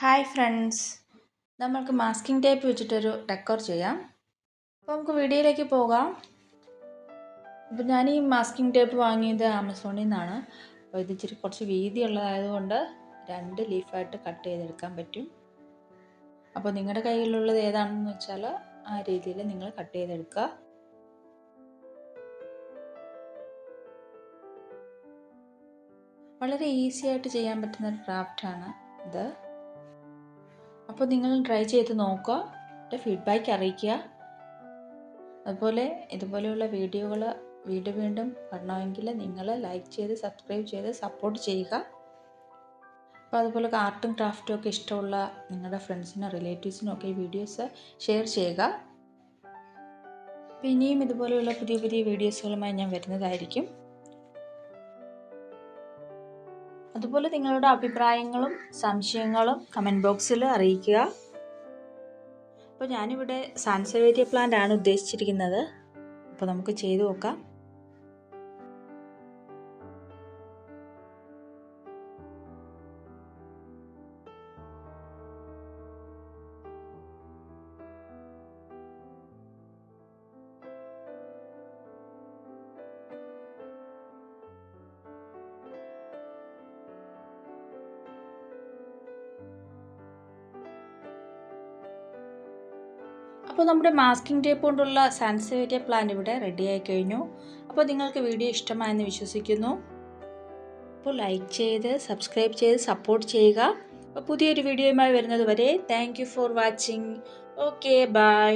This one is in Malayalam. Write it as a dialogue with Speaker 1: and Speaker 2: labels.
Speaker 1: ഹായ് ഫ്രണ്ട്സ് നമ്മൾക്ക് മാസ്കിംഗ് ടേപ്പ് വെച്ചിട്ടൊരു ഡെക്കോർ ചെയ്യാം. അപ്പോൾ നമുക്ക് വീഡിയോയിലേക്ക് പോകാം. അപ്പോൾ ഞാൻ ഈ മാസ്കിംഗ് ടേപ്പ് വാങ്ങിയത് ആമസോണിൽ നിന്നാണ്. അപ്പോൾ ഇത് ഇച്ചിരി കുറച്ച് വീതിയുള്ളതായതുകൊണ്ട് രണ്ട് ലീഫായിട്ട് കട്ട് ചെയ്തെടുക്കാൻ പറ്റും. അപ്പോൾ നിങ്ങളുടെ കയ്യിലുള്ളത് ഏതാണെന്ന് വെച്ചാൽ ആ രീതിയിൽ നിങ്ങൾ കട്ട് ചെയ്തെടുക്കുക. വളരെ ഈസി ആയിട്ട് ചെയ്യാൻ പറ്റുന്ന ഒരു ക്രാഫ്റ്റാണ് ഇത്. അപ്പോൾ നിങ്ങൾ ട്രൈ ചെയ്ത് നോക്കുക. എന്റെ ഫീഡ്ബാക്ക് അറിയിക്കുക. അതുപോലെ ഇതുപോലെയുള്ള വീഡിയോകൾ വീണ്ടും വീണ്ടും വരണമെങ്കിൽ നിങ്ങൾ ലൈക്ക് ചെയ്ത് സബ്സ്ക്രൈബ് ചെയ്ത് സപ്പോർട്ട് ചെയ്യുക. അപ്പോൾ അതുപോലെ ആർട്ടും ക്രാഫ്റ്റും ഒക്കെ ഇഷ്ടമുള്ള നിങ്ങളുടെ ഫ്രണ്ട്സിനും റിലേറ്റീവ്സിനും ഒക്കെ ഈ വീഡിയോസ് ഷെയർ ചെയ്യുക. അപ്പോൾ ഇനിയും ഇതുപോലെയുള്ള പുതിയ പുതിയ വീഡിയോസുകളുമായി ഞാൻ വരുന്നതായിരിക്കും. അതുപോലെ നിങ്ങളുടെ അഭിപ്രായങ്ങളും സംശയങ്ങളും കമന്റ് ബോക്സിൽ അറിയിക്കുക. അപ്പോൾ ഞാനിവിടെ സാൻസവേരിയ പ്ലാന്റ് ആണ് ഉദ്ദേശിച്ചിരിക്കുന്നത്. അപ്പോൾ നമുക്ക് ചെയ്തു നോക്കാം. അപ്പോൾ നമ്മുടെ മാസ്കിംഗ് ടേപ്പ് കൊണ്ടുള്ള സാൻസേരിയ പ്ലാൻ ഇവിടെ റെഡി ആയി കഴിഞ്ഞു. അപ്പോൾ നിങ്ങൾക്ക് വീഡിയോ ഇഷ്ടമായെന്ന് വിശ്വസിക്കുന്നു. അപ്പോൾ ലൈക്ക് ചെയ്ത് സബ്സ്ക്രൈബ് ചെയ്ത് സപ്പോർട്ട് ചെയ്യുക. അപ്പോൾ പുതിയൊരു വീഡിയോയുമായി വരുന്നത് വരെ. Thank for watching okay bye